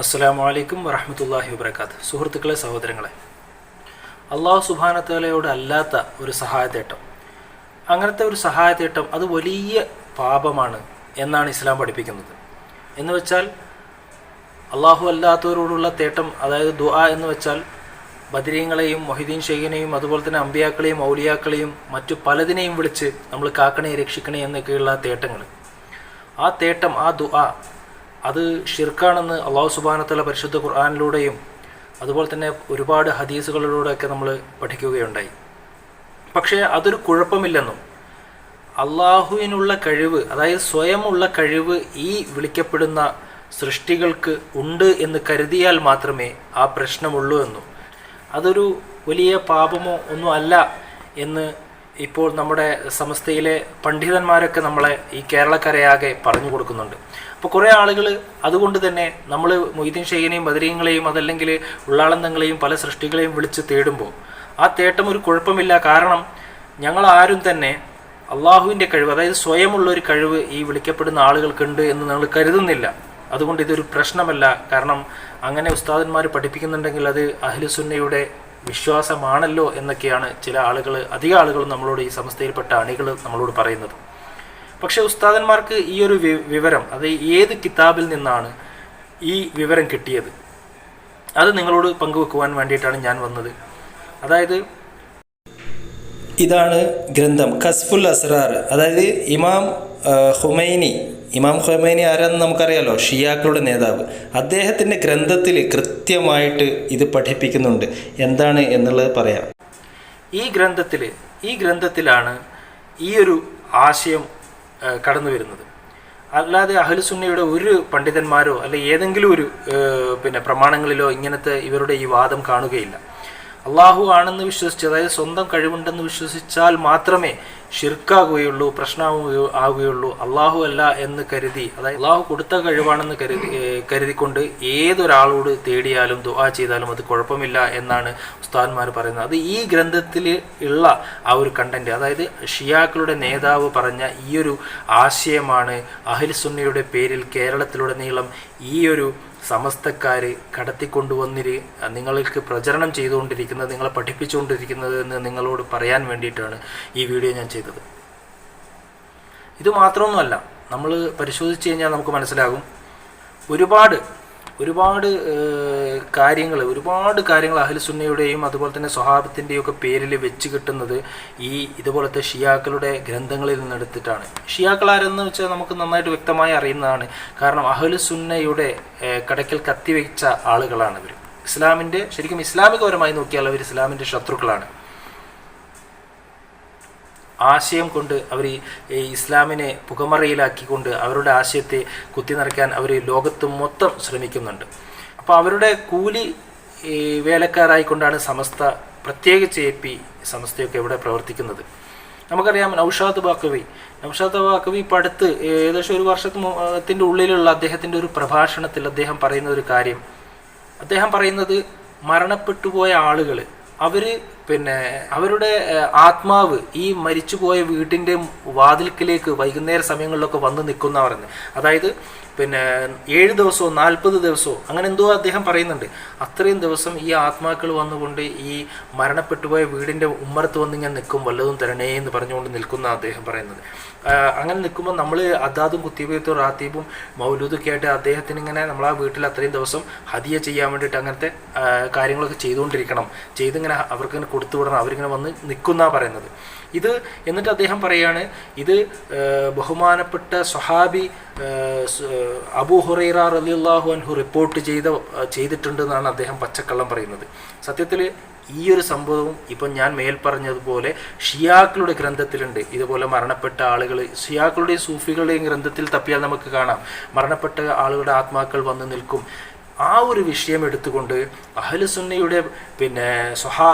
അസ്സാം വലൈക്കും വറഹമത്തല്ലാഹി വബർക്കാത്ത് സുഹൃത്തുക്കളെ സഹോദരങ്ങളെ അള്ളാഹു സുബാനത്തലയോട് അല്ലാത്ത ഒരു സഹായത്തേട്ടം അങ്ങനത്തെ ഒരു സഹായത്തേട്ടം അത് വലിയ പാപമാണ് എന്നാണ് ഇസ്ലാം പഠിപ്പിക്കുന്നത്. എന്ന് വെച്ചാൽ അള്ളാഹു അല്ലാത്തവരോടുള്ള തേട്ടം അതായത് ദുആ എന്ന് വെച്ചാൽ ബദരീങ്ങളെയും മൊഹിദ്ദീൻ ഷെയ്ഖിനെയും അതുപോലെ തന്നെ അമ്പിയാക്കളെയും ഔലിയാക്കളെയും മറ്റു പലതിനെയും വിളിച്ച് നമ്മൾ കാക്കണേ രക്ഷിക്കണേ എന്നൊക്കെയുള്ള തേട്ടങ്ങൾ. ആ തേട്ടം ആ ദുആ അത് ഷിർക്കാണെന്ന് അള്ളാഹു സുബാനത്തല പരിശുദ്ധ ഖുർആാനിലൂടെയും അതുപോലെ തന്നെ ഒരുപാട് ഹദീസുകളിലൂടെയൊക്കെ നമ്മൾ പഠിക്കുകയുണ്ടായി. പക്ഷേ അതൊരു കുഴപ്പമില്ലെന്നും അള്ളാഹുവിനുള്ള കഴിവ് അതായത് സ്വയമുള്ള കഴിവ് ഈ വിളിക്കപ്പെടുന്ന സൃഷ്ടികൾക്ക് ഉണ്ട് എന്ന് കരുതിയാൽ മാത്രമേ ആ പ്രശ്നമുള്ളൂ എന്നും. അതൊരു വലിയ പാപമോ ഒന്നും അല്ല എന്ന് ഇപ്പോൾ നമ്മുടെ സമസ്തയിലെ പണ്ഡിതന്മാരൊക്കെ നമ്മളെ ഈ കേരളക്കരയാകെ പറഞ്ഞു കൊടുക്കുന്നുണ്ട്. അപ്പോൾ കുറേ ആളുകൾ അതുകൊണ്ട് തന്നെ നമ്മൾ മൊയ്തീൻ ഷെയ്ഖിനെയും ബദരീങ്ങളെയും അതല്ലെങ്കിൽ ഉള്ളാളന്തങ്ങളെയും പല സൃഷ്ടികളെയും വിളിച്ച് തേടുമ്പോൾ ആ തേട്ടം ഒരു കുഴപ്പമില്ല. കാരണം ഞങ്ങൾ ആരും തന്നെ അള്ളാഹുവിന്റെ കഴിവ് അതായത് സ്വയമുള്ള ഒരു കഴിവ് ഈ വിളിക്കപ്പെടുന്ന ആളുകൾക്കുണ്ട് എന്ന് നമ്മൾ കരുതുന്നില്ല. അതുകൊണ്ട് ഇതൊരു പ്രശ്നമല്ല. കാരണം അങ്ങനെ ഉസ്താദന്മാർ പഠിപ്പിക്കുന്നുണ്ടെങ്കിൽ അത് അഹ്ലുസുന്നയുടെ വിശ്വാസമാണല്ലോ എന്നൊക്കെയാണ് ചില ആളുകൾ അധിക ആളുകളും നമ്മളോട് ഈ സംസ്ഥയിൽപ്പെട്ട അണികൾ നമ്മളോട് പറയുന്നത്. പക്ഷെ ഉസ്താദന്മാർക്ക് ഈ ഒരു വിവരം അത് ഏത് കിതാബിൽ നിന്നാണ് ഈ വിവരം കിട്ടിയത്? അത് നിങ്ങളോട് പങ്കുവെക്കുവാൻ വേണ്ടിയിട്ടാണ് ഞാൻ വന്നത്. അതായത് ഇതാണ് ഗ്രന്ഥം കസ്ഫുൽ അസ്രാർ. അതായത് ഇമാം ഹുമൈനി ഇമാം ഖൊമൈനി ആരാന്ന് നമുക്കറിയാലോ? ഷിയാക്കളുടെ നേതാവ്. അദ്ദേഹത്തിന്റെ ഗ്രന്ഥത്തിൽ കൃത്യമായിട്ട് ഇത് പഠിപ്പിക്കുന്നുണ്ട്. എന്താണ് എന്നുള്ളത് പറയാം. ഈ ഗ്രന്ഥത്തിൽ ഈ ഗ്രന്ഥത്തിലാണ് ഈ ഒരു ആശയം കടന്നു വരുന്നത്. അല്ലാതെ അഹ്ലുസുന്നയുടെ ഒരു പണ്ഡിതന്മാരോ അല്ലെ ഏതെങ്കിലും ഒരു പിന്നെ പ്രമാണങ്ങളിലോ ഇങ്ങനത്തെ ഇവരുടെ ഈ വാദം കാണുകയില്ല. അള്ളാഹു ആണെന്ന് വിശ്വസിച്ച് അതായത് സ്വന്തം കഴിവുണ്ടെന്ന് വിശ്വസിച്ചാൽ മാത്രമേ ഷിർക്കാകുകയുള്ളൂ പ്രശ്നമാവുകയോ ആവുകയുള്ളൂ അള്ളാഹു അല്ല എന്ന് കരുതി അതായത് അള്ളാഹു കൊടുത്ത കഴിവാണെന്ന് കരുതി കരുതിക്കൊണ്ട് ഏതൊരാളോട് തേടിയാലും ദുആ ചെയ്താലും അത് കുഴപ്പമില്ല എന്നാണ് ഉസ്താദ്മാർ പറയുന്നത്. അത് ഈ ഗ്രന്ഥത്തിൽ ഉള്ള ആ ഒരു കണ്ടന്റ് അതായത് ഷിയാക്കളുടെ നേതാവ് പറഞ്ഞ ഈ ഒരു ആശയമാണ് അഹിൽ സുന്നയുടെ പേരിൽ കേരളത്തിലുടനീളം ഈ ഒരു സമസ്തക്കാർ കടത്തിക്കൊണ്ടുവന്നിരി നിങ്ങൾക്ക് പ്രചരണം ചെയ്തുകൊണ്ടിരിക്കുന്നത് നിങ്ങളെ പഠിപ്പിച്ചുകൊണ്ടിരിക്കുന്നത് എന്ന് നിങ്ങളോട് പറയാൻ വേണ്ടിയിട്ടാണ് ഈ വീഡിയോ ഞാൻ ചെയ്തത്. ഇത് മാത്രമൊന്നുമല്ല നമ്മൾ പരിശോധിച്ച് കഴിഞ്ഞാൽ നമുക്ക് മനസ്സിലാകും ഒരുപാട് ഒരുപാട് കാര്യങ്ങൾ ഒരുപാട് കാര്യങ്ങൾ അഹിൽസുന്നയുടെയും അതുപോലെ തന്നെ സ്വഹാബത്തിന്റെയും ഒക്കെ പേരിൽ വെച്ച് കിട്ടുന്നത് ഈ ഇതുപോലത്തെ ഷിയാക്കളുടെ ഗ്രന്ഥങ്ങളിൽ നിന്നെടുത്തിട്ടാണ്. ഷിയാക്കൾ ആരെന്ന് വെച്ചാൽ നമുക്ക് നന്നായിട്ട് വ്യക്തമായി അറിയുന്നതാണ്. കാരണം അഹിൽസുന്നയുടെ കടക്കൽ കത്തിവെച്ച ആളുകളാണ് ഇവർ ഇസ്ലാമിന്റെ ശരിക്കും ഇസ്ലാമികപരമായി നോക്കിയാൽ അവർ ഇസ്ലാമിന്റെ ശത്രുക്കളാണ്. ആശയം കൊണ്ട് അവർ ഈ ഇസ്ലാമിനെ പുകമറയിലാക്കിക്കൊണ്ട് അവരുടെ ആശയത്തെ കുത്തി നിറയ്ക്കാൻ അവർ ലോകത്ത് മൊത്തം ശ്രമിക്കുന്നുണ്ട്. അപ്പോൾ അവരുടെ കൂലി വേലക്കാരായിക്കൊണ്ടാണ് സമസ്ത പ്രത്യേകിച്ച് എ പി സമസ്തയൊക്കെ ഇവിടെ പ്രവർത്തിക്കുന്നത്. നമുക്കറിയാം നൌഷാദ് ബാക്കവി നൌഷാദ് ബാക്കവി ഇപ്പം അടുത്ത് ഏകദേശം ഒരു വർഷത്തിന്റെ ഉള്ളിലുള്ള അദ്ദേഹത്തിന്റെ ഒരു പ്രഭാഷണത്തിൽ അദ്ദേഹം പറയുന്ന ഒരു കാര്യം. അദ്ദേഹം പറയുന്നത് മരണപ്പെട്ടുപോയ ആളുകൾ അവർ പിന്നെ അവരുടെ ആത്മാവ് ഈ മരിച്ചുപോയ വീട്ടിന്റെ വാതിൽക്കിലേക്ക് വൈകുന്നേര സമയങ്ങളിലൊക്കെ വന്ന് നിൽക്കുന്നവർ പറയുന്നത് അതായത് പിന്നെ ഏഴ് ദിവസവും നാൽപ്പത് ദിവസവും അങ്ങനെ എന്തോ അദ്ദേഹം പറയുന്നുണ്ട്. അത്രയും ദിവസം ഈ ആത്മാക്കൾ വന്നുകൊണ്ട് ഈ മരണപ്പെട്ടുപോയ വീടിന്റെ ഉമ്മറത്ത് വന്ന് ഇങ്ങനെ നിൽക്കും വല്ലതും തരണേ എന്ന് പറഞ്ഞുകൊണ്ട് നിൽക്കുന്ന അദ്ദേഹം പറയുന്നത്. അങ്ങനെ നിൽക്കുമ്പോൾ നമ്മൾ അദാദും കുത്തിബീത്തും റാത്തീബും മൗലൂദൊക്കെ ആയിട്ട് അദ്ദേഹത്തിന് ഇങ്ങനെ നമ്മൾ ആ വീട്ടിൽ അത്രയും ദിവസം ഹദിയ ചെയ്യാൻ വേണ്ടിയിട്ട് അങ്ങനത്തെ കാര്യങ്ങളൊക്കെ ചെയ്തുകൊണ്ടിരിക്കണം. ചെയ്തിങ്ങനെ അവർക്ക് കൊടുത്തു വിടണം അവരിങ്ങനെ വന്ന് നിൽക്കുന്ന പറയുന്നത്. ഇത് എന്നിട്ട് അദ്ദേഹം പറയാണ് ഇത് ബഹുമാനപ്പെട്ട സ്വഹാബി അബൂ ഹുറൈറ റലിയുള്ളാഹു അൻഹു റിപ്പോർട്ട് ചെയ്ത ചെയ്തിട്ടുണ്ട് എന്നാണ് അദ്ദേഹം പച്ചക്കള്ളം പറയുന്നത്. സത്യത്തിൽ ഈ ഒരു സംഭവം ഇപ്പം ഞാൻ മേൽ പറഞ്ഞതുപോലെ ഷിയാക്കളുടെ ഗ്രന്ഥത്തിലുണ്ട്. ഇതുപോലെ മരണപ്പെട്ട ആളുകൾ ഷിയാക്കളുടെയും സൂഫികളുടെയും ഗ്രന്ഥത്തിൽ തപ്പിയാൽ നമുക്ക് കാണാം. മരണപ്പെട്ട ആളുകളുടെ ആത്മാക്കൾ വന്ന് നിൽക്കും. ആ ഒരു വിഷയം എടുത്തുകൊണ്ട് അഹലുസുന്നയുടെ പിന്നെ സ്വഹാ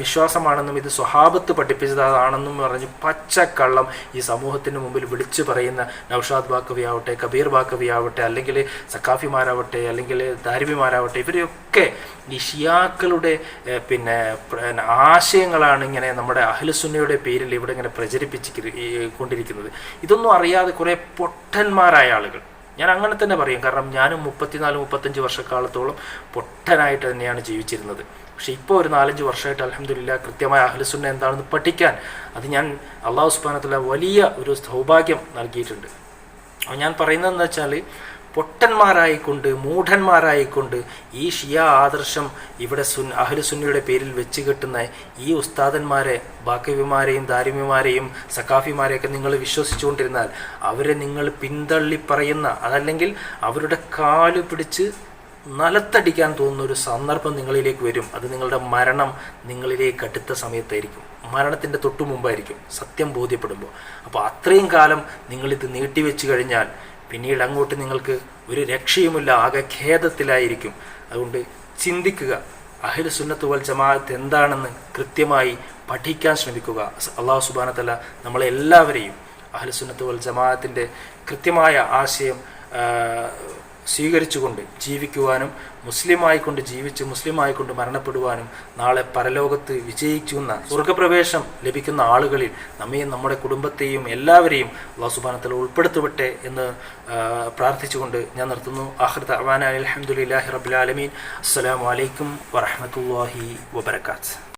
വിശ്വാസമാണെന്നും ഇത് സ്വഹാബത്ത് പഠിപ്പിച്ചതാണെന്നും പറഞ്ഞ് പച്ചക്കള്ളം ഈ സമൂഹത്തിന് മുമ്പിൽ വിളിച്ചു പറയുന്ന നൌഷാദ് ബാക്കവി ആവട്ടെ കബീർ ബാക്കവി ആവട്ടെ അല്ലെങ്കിൽ സക്കാഫിമാരാവട്ടെ അല്ലെങ്കിൽ ദാരിമിമാരാവട്ടെ ഇവരെയൊക്കെ ഈ ഷിയാക്കളുടെ പിന്നെ ആശയങ്ങളാണ് ഇങ്ങനെ നമ്മുടെ അഹലുസുന്നയുടെ പേരിൽ ഇവിടെ ഇങ്ങനെ പ്രചരിപ്പിച്ച് കൊണ്ടിരിക്കുന്നത്. ഇതൊന്നും അറിയാതെ കുറേ പൊട്ടന്മാരായ ആളുകൾ ഞാൻ അങ്ങനെ തന്നെ പറയും. കാരണം ഞാനും മുപ്പത്തിനാല് മുപ്പത്തഞ്ച് വർഷക്കാലത്തോളം പൊട്ടനായിട്ട് തന്നെയാണ് ജീവിച്ചിരുന്നത്. പക്ഷേ ഇപ്പോൾ ഒരു നാലഞ്ച് വർഷമായിട്ട് അലഹമില്ല കൃത്യമായ അഹ്ലസുന്ന എന്താണെന്ന് പഠിക്കാൻ അത് ഞാൻ അള്ളാഹു സുബാനത്തുള്ള വലിയ ഒരു സൗഭാഗ്യം നൽകിയിട്ടുണ്ട്. ഞാൻ പറയുന്നതെന്ന് വെച്ചാൽ പൊട്ടന്മാരായിക്കൊണ്ട് മൂഢന്മാരായിക്കൊണ്ട് ഈ ഷിയ ആദർശം ഇവിടെ സുൻ അഹ്ലു സുന്നിയുടെ പേരിൽ വെച്ച് കെട്ടുന്ന ഈ ഉസ്താദന്മാരെ ബാക്കവിമാരെയും ദാരിമിമാരെയും സഖാഫിമാരെയൊക്കെ നിങ്ങൾ വിശ്വസിച്ചുകൊണ്ടിരുന്നാൽ അവരെ നിങ്ങൾ പിന്തള്ളി പറയുന്ന അതല്ലെങ്കിൽ അവരുടെ കാലു പിടിച്ച് നിലത്തടിക്കാൻ തോന്നുന്ന ഒരു സന്ദർഭം നിങ്ങളിലേക്ക് വരും. അത് നിങ്ങളുടെ മരണം നിങ്ങളിലേക്ക് അടുത്ത സമയത്തായിരിക്കും. മരണത്തിന്റെ തൊട്ടു മുമ്പായിരിക്കും. സത്യം ബോധ്യപ്പെടുമ്പോൾ. അപ്പോൾ അത്രയും കാലം നിങ്ങളിത് നീട്ടിവെച്ച് കഴിഞ്ഞാൽ പിന്നീട് അങ്ങോട്ട് നിങ്ങൾക്ക് ഒരു രക്ഷയുമില്ല ആകെ ഖേദത്തിലായിരിക്കും. അതുകൊണ്ട് ചിന്തിക്കുക അഹിൽ സുന്നത്ത് വൽ ജമാഅത്ത് എന്താണെന്ന് കൃത്യമായി പഠിക്കാൻ ശ്രമിക്കുക. അള്ളാഹു സുബാനത്തല്ല നമ്മളെ എല്ലാവരെയും അഹിൽ സുന്നത്ത് വൽ ജമാഅത്തിന്റെ കൃത്യമായ ആശയം സ്വീകരിച്ചുകൊണ്ട് ജീവിക്കുവാനും മുസ്ലിമായിക്കൊണ്ട് ജീവിച്ച് മുസ്ലിമായിക്കൊണ്ട് മരണപ്പെടുവാനും നാളെ പരലോകത്ത് വിജയിക്കുന്ന സ്വർഗപ്രവേശം ലഭിക്കുന്ന ആളുകളിൽ നമ്മയും നമ്മുടെ കുടുംബത്തെയും എല്ലാവരെയും അള്ളാഹു ഉൾപ്പെടുത്തുവിട്ടെ എന്ന് പ്രാർത്ഥിച്ചുകൊണ്ട് ഞാൻ നിർത്തുന്നു. ആഹ്റത്ത് അഹ്വാൻ അലഹമുല്ലാഹി റബുലാലമീൻ അസ്സലാമു അലൈക്കും വറഹമത്തല്ലാഹി വബർക്കാത്ത്